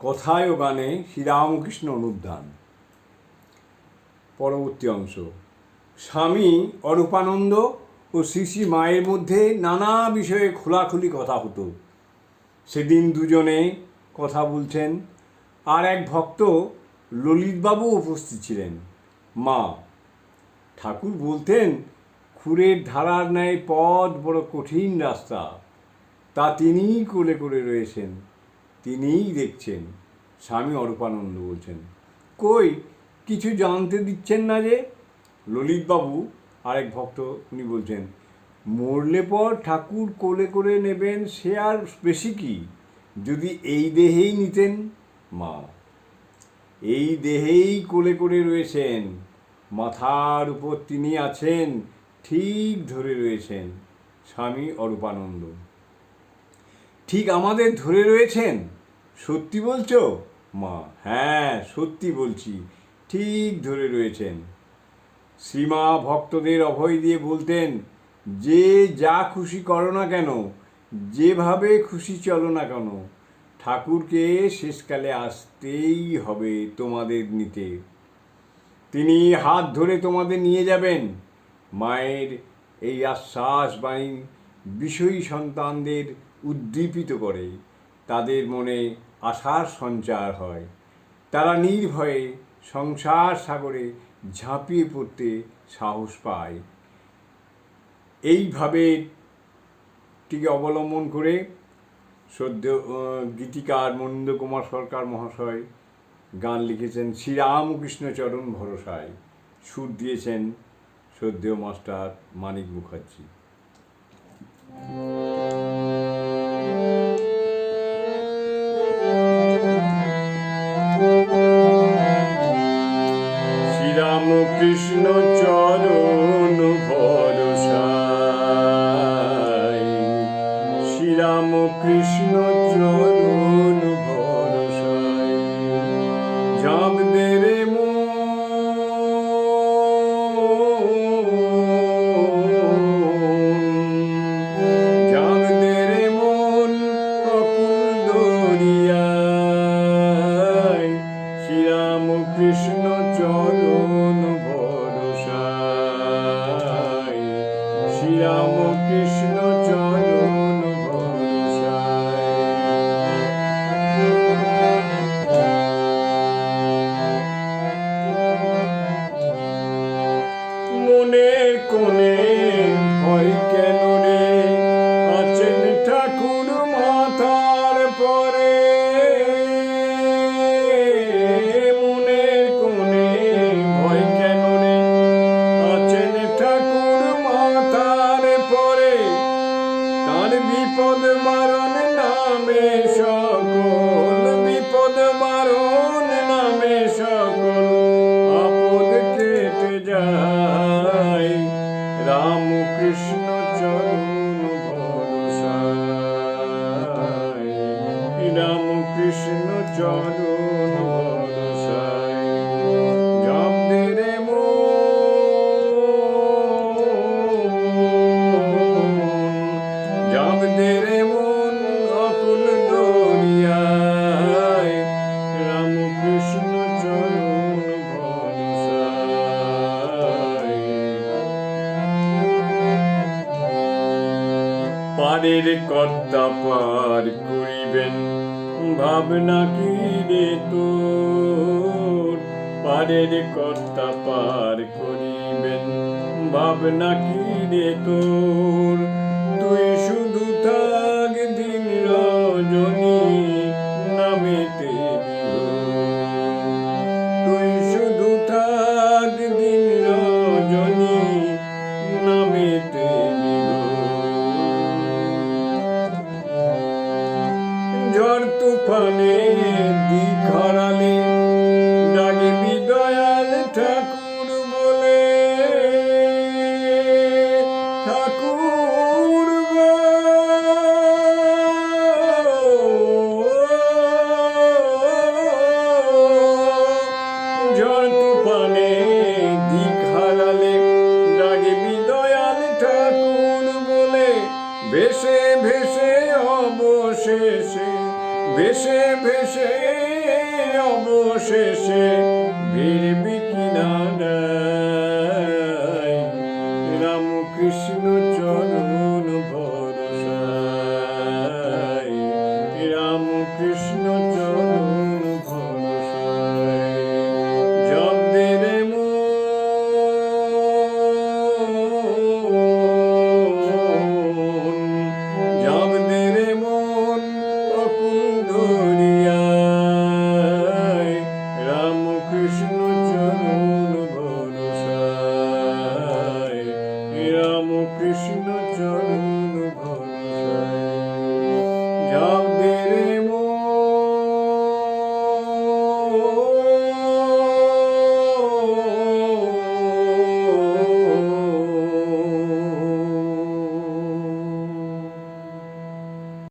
কথায় ও গানে শ্রীরামকৃষ্ণ অনুদ্যান পরবর্তী অংশ। স্বামী অরূপানন্দ ও শ্রী শ্রী মায়ের মধ্যে নানা বিষয়ে খোলাখুলি কথা হতো। সেদিন দুজনে কথা বলছেন, আর এক ভক্ত ললিতবাবু উপস্থিত ছিলেন। মা, ঠাকুর বলতেন, খুরের ধারার ন্যায় পথ বড় কঠিন রাস্তা। তা তিনিই কোলে করে রয়েছেন। তিনিই দেখছেন, স্বামী অরূপানন্দ বলছেন। কই, কিছু জানতে দিচ্ছেন না যে? ললিতবাবু আরেক ভক্ত উনি বলছেন, মরলে পর ঠাকুর কোলে করে নেবেন সে আর বেশি কি? যদি এই দেহেই নিতেন মা। এই দেহেই কোলে করে রয়েছেন, মাথার উপর তিনি আছেন, ঠিক ধরে রয়েছেন স্বামী অরূপানন্দ। ঠিক আমাদের ধরে রয়েছেন। সত্যি বলছো? মা হ্যাঁ সত্যি বলছি। ঠিক ধরে রয়েছেন। শ্রীমা ভক্তদের অভয় দিয়ে বলতেন, যে যা খুশি করো না কেন, যেভাবে খুশি চলো না কেন, ঠাকুরকে শেষকালে আসতেই হবে তোমাদের নিতে। তিনি হাত ধরে তোমাদের নিয়ে যাবেন। মায়ের এই আশ্বাস বাণী বিষয়ী সন্তানদের উদ্দীপিত করে। তাদের মনে আশার সঞ্চার হয়। তারা নির্ভয়ে সংসার সাগরে ঝাঁপিয়ে পড়তে সাহস পায়। এইভাবে টিকে অবলম্বন করে সদ্য গীতিকার মনিন্দ কুমার সরকার মহাশয় গান লিখেছেন শ্রীরামকৃষ্ণচরণ ভরসায়। সুর দিয়েছেন সদ্য মাস্টার মানিক মুখার্জি। শ্রীরামকৃষ্ণ চরণ শ্রীরামকৃষ্ণ চরণ মনের কোণে ভয় কেন রে? আছেন ঠাকুর মাথার পরে। তার বিপদ মারণ নামে সকল, বিপদ মারণ নামে সকল, আপদ কেটে যায়। রামকৃষ্ণ চরণ ভরসায়। রামকৃষ্ণ চরণ পারের কর্তা পার করিবেন, ভাবনা কি রে তোর? পারের কর্তা পার করিবেন, ভাবনা কি রে তোর? ঝড় তুফানে দিক ভেসে ভেসে অবশেষে ভিড় Senhor.